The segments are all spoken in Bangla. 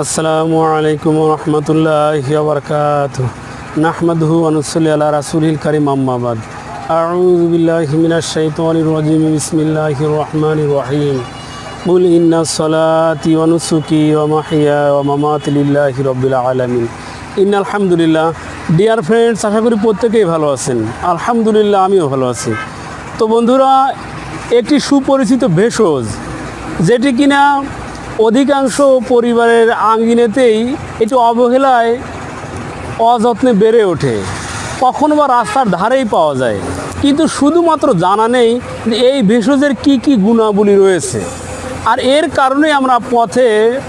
আসসালামু আলাইকুম রহমতুল্লাহ বরকাত নাহমদহু আনুসলি আল্লাহ রাসুলিল করিম আম্মাবাদ শাইতানির রাজিম, বিসমিল্লাহির রহমানির রহিম। কুল ইন্না সলাতি ওয়া নুসুকি ওয়া মাহিয়া ওয়া মামাতি লিল্লাহি রাব্বিল আলামিন। ইন্না আলহামদুলিল্লাহ ডিয়ার ফ্রেন্ডস আশা করি প্রত্যেকেই ভালো আছেন। আলহামদুলিল্লাহ, আমিও ভালো আছি। তো বন্ধুরা, একটি সুপরিচিত ভেষজ, যেটি কিনা অধিকাংশ পরিবারের আঙ্গিনেতেই একটু অবহেলায় অযত্নে বেড়ে ওঠে। কখনো বা রাস্তার ধারেই পাওয়া যায়। কিন্তু শুধুমাত্র জানা নেই যে এই ভেষজের কি কি গুণাবলী রয়েছে। আর এর কারণে আমরা পথে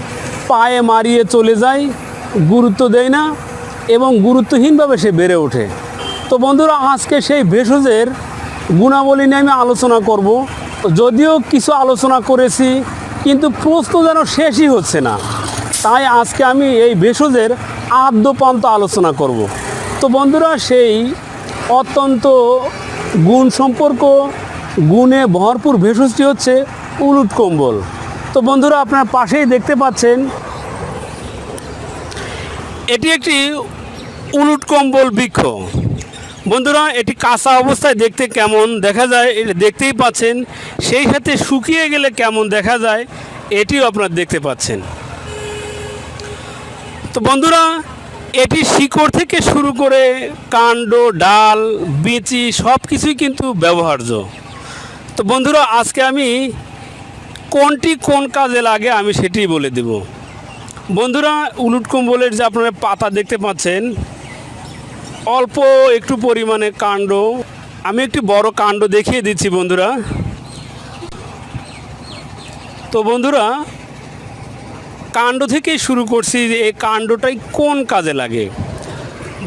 পায়ে মারিয়ে চলে যাই, গুরুত্ব দেই না এবং গুরুত্বহীনভাবে সে বেড়ে ওঠে। তো বন্ধুরা, আজকে সেই ভেষজের গুণাবলী নিয়ে আমি আলোচনা করব। যদিও কিছু আলোচনা করেছি কিন্তু প্রশ্ন যেন শেষই হচ্ছে না। তাই আজকে আমি এই ভেষজের আদ্যপান্ত আলোচনা করব। তো বন্ধুরা, সেই অত্যন্ত গুণ সম্পর্ক, গুণে ভরপুর ভেষজটি হচ্ছে উলুট কম্বল। তো বন্ধুরা, আপনার পাশেই দেখতে পাচ্ছেন, এটি একটি উলুট কম্বল বৃক্ষ। বন্ধুরা, এটি কাঁচা অবস্থায় দেখতে কেমন দেখা যায় এটা দেখতেই পাচ্ছেন। সেই সাথে শুকিয়ে গেলে কেমন দেখা যায়, এটিও আপনারা দেখতে পাচ্ছেন। তো বন্ধুরা, এটি শিকড় থেকে শুরু করে কাণ্ড, ডাল, বিচি সব কিছুই কিন্তু ব্যবহার্য। তো বন্ধুরা, আজকে আমি কোনটি কোন কাজে লাগে আমি সেটিই বলে দেব। বন্ধুরা, উলুট কম্বলের যে আপনারা পাতা দেখতে পাচ্ছেন অল্প একটু পরিমাণে কাণ্ড। আমি একটি বড় কাণ্ড দেখিয়ে দিচ্ছি, বন্ধুরা। তো বন্ধুরা, কাণ্ড থেকেই শুরু করছি যে এই কাণ্ডটাই কোন কাজে লাগে।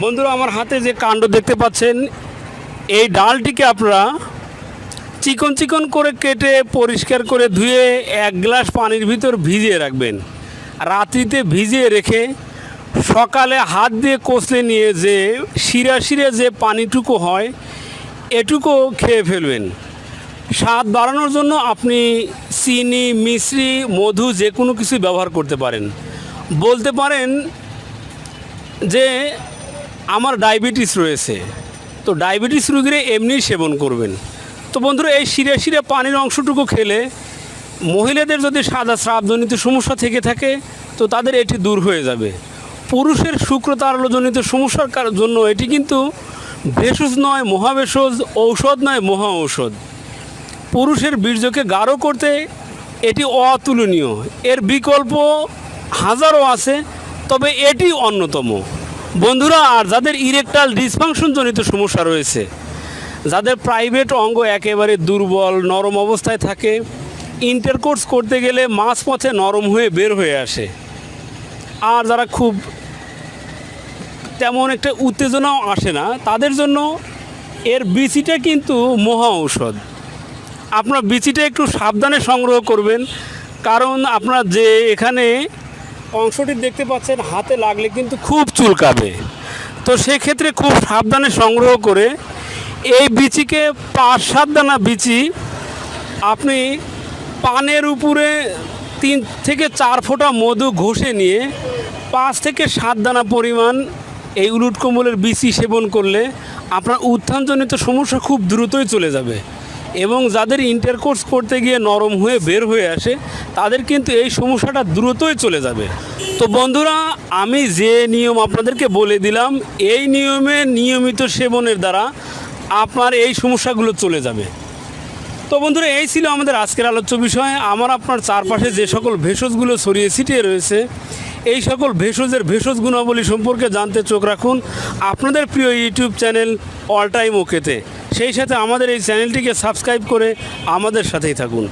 বন্ধুরা, আমার হাতে যে কাণ্ড দেখতে পাচ্ছেন, এই ডালটিকে আপনারা চিকন চিকন করে কেটে পরিষ্কার করে ধুয়ে এক গ্লাস পানির ভিতর ভিজিয়ে রাখবেন। রাত্রিতে ভিজিয়ে রেখে সকালে হাত দিয়ে কষলে নিয়ে যে শিরা শিরে যে পানিটুকু হয়, এটুকু খেয়ে ফেলবেন। স্বাদ বাড়ানোর জন্য আপনি চিনি, মিশ্রি, মধু যে কোনো কিছু ব্যবহার করতে পারেন। বলতে পারেন যে আমার ডায়াবেটিস রয়েছে। তো ডায়াবেটিস রুগীরা এমনি সেবন করবেন। তো বন্ধুরা, এই শিরে শিরে পানির অংশটুকু খেলে মহিলাদের যদি সাদা স্রাবজনিত সমস্যা থেকে থাকে, তো তাদের এটি দূর হয়ে যাবে। পুরুষের শুক্রতারলজনিত সমস্যার জন্য এটি কিন্তু ভেষজ নয় মহাভেষজ ঔষধ নয় মহা ঔষধ পুরুষের বীর্যকে গাঢ় করতে এটি অতুলনীয়। এর বিকল্প হাজারও আছে, তবে এটি অন্যতম। বন্ধুরা, আর যাদের ইরেকটাল ডিসফাংশনজনিত সমস্যা রয়েছে, যাদের প্রাইভেট অঙ্গ একেবারে দুর্বল, নরম অবস্থায় থাকে, ইন্টারকোর্স করতে গেলে মাঝপথে নরম হয়ে বের হয়ে আসে। আর যারা খুব তেমন একটা উত্তেজনাও আসে না। তাদের জন্য এর বিচিটা কিন্তু মহা ঔষধ। আপনার বিচিটা একটু সাবধানে সংগ্রহ করবেন। কারণ আপনার যে এখানে অংশটি দেখতে পাচ্ছেন, হাতে লাগলে কিন্তু খুব চুলকাবে। তো সেক্ষেত্রে খুব সাবধানে সংগ্রহ করে এই বিচিকে পাঁচ সাত দানা বিচি আপনি পানের উপরে তিন থেকে চার ফোঁটা মধু ঘষে নিয়ে পাঁচ থেকে সাত দানা পরিমাণ এই উলুট কম্বলের বিচি সেবন করলে আপনার উত্থানজনিত সমস্যা খুব দ্রুতই চলে যাবে এবং যাদের ইন্টারকোর্স করতে গিয়ে নরম হয়ে বের হয়ে আসে, তাদের কিন্তু এই সমস্যাটা দ্রুতই চলে যাবে। তো বন্ধুরা, আমি যে নিয়ম আপনাদেরকে বলে দিলাম, এই নিয়মে নিয়মিত সেবনের দ্বারা আপনার এই সমস্যাগুলো চলে যাবে। তো বন্ধুরা, এই ছিল আমাদের আজকের আলোচ্য বিষয়। আমার আপনার চারপাশে যে সকল ভেষজগুলো ছড়িয়ে ছিটিয়ে রয়েছে এই সকল ভেষজের ভেষজ গুণাবলী সম্পর্কে জানতে চোখ রাখুন আপনাদের প্রিয় ইউটিউব চ্যানেল অল টাইম ওকেতে। সেই সাথে আমাদের এই চ্যানেলটিকে সাবস্ক্রাইব করে আমাদের সাথেই থাকুন।